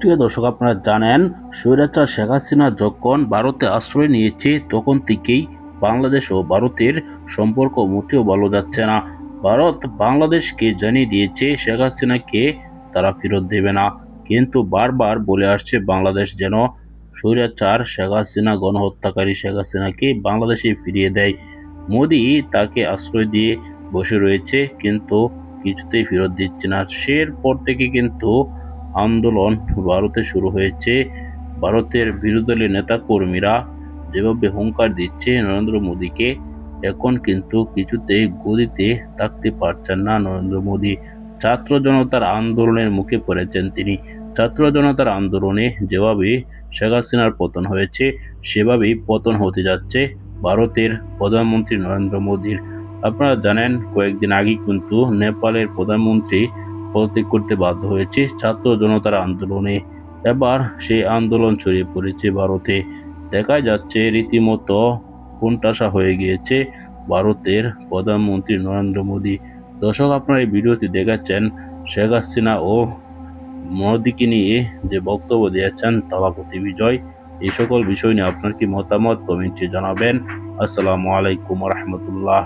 প্রিয় দর্শক, আপনারা জানেন, স্বৈরাচার শেখ হাসিনা যখন ভারতে আশ্রয় নিয়েছে, তখন থেকেই বাংলাদেশ ও ভারতের সম্পর্ক মোটেও ভালো যাচ্ছে না। ভারত বাংলাদেশকে জানিয়ে দিয়েছে, শেখ হাসিনাকে তারা ফেরত দেবে না। কিন্তু বারবার বলে আসছে, বাংলাদেশ যেন স্বৈরাচার শেখ হাসিনা, গণহত্যাকারী শেখ হাসিনাকে বাংলাদেশে ফিরিয়ে দেয়। মোদি তাকে আশ্রয় দিয়ে বসে রয়েছে, কিন্তু কিছুতেই ফেরত দিচ্ছে না। সের পর থেকে কিন্তু আন্দোলন ভারতে শুরু হয়েছে। ভারতের বিরোধী দলীয় নেতাকর্মীরা যেভাবে হুঙ্কার দিচ্ছে নরেন্দ্র মোদীকে, এখন কিন্তু কিছুতেই গদিতে থাকতে পারছেন না নরেন্দ্র মোদী। ছাত্র জনতার আন্দোলনের মুখে পড়েছেন তিনি। ছাত্র জনতার আন্দোলনে যেভাবে শেখ হাসিনার পতন হয়েছে, সেভাবেই পতন হতে যাচ্ছে ভারতের প্রধানমন্ত্রী নরেন্দ্র মোদীর। আপনারা জানেন, কয়েকদিন আগে কিন্তু নেপালের প্রধানমন্ত্রী পদত্যাগ করতে বাধ্য হয়েছে ছাত্র জনতার আন্দোলনে। এবার সেই আন্দোলন ছড়িয়ে পড়েছে ভারতে। দেখা যাচ্ছে রীতিমতো কোনটাসা হয়ে গিয়েছে ভারতের প্রধানমন্ত্রী নরেন্দ্র মোদী। দর্শক, আপনারা এই ভিডিওটি দেখাচ্ছেন শেখ হাসিনা ও মোদীকে নিয়ে যে বক্তব্য দিয়েছেন তালাপতি বিজয় এই সকল বিষয় নিয়ে আপনার কি মতামত? কমেন্টে জানাবেন। আসসালামু আলাইকুম রহমতুল্লাহ।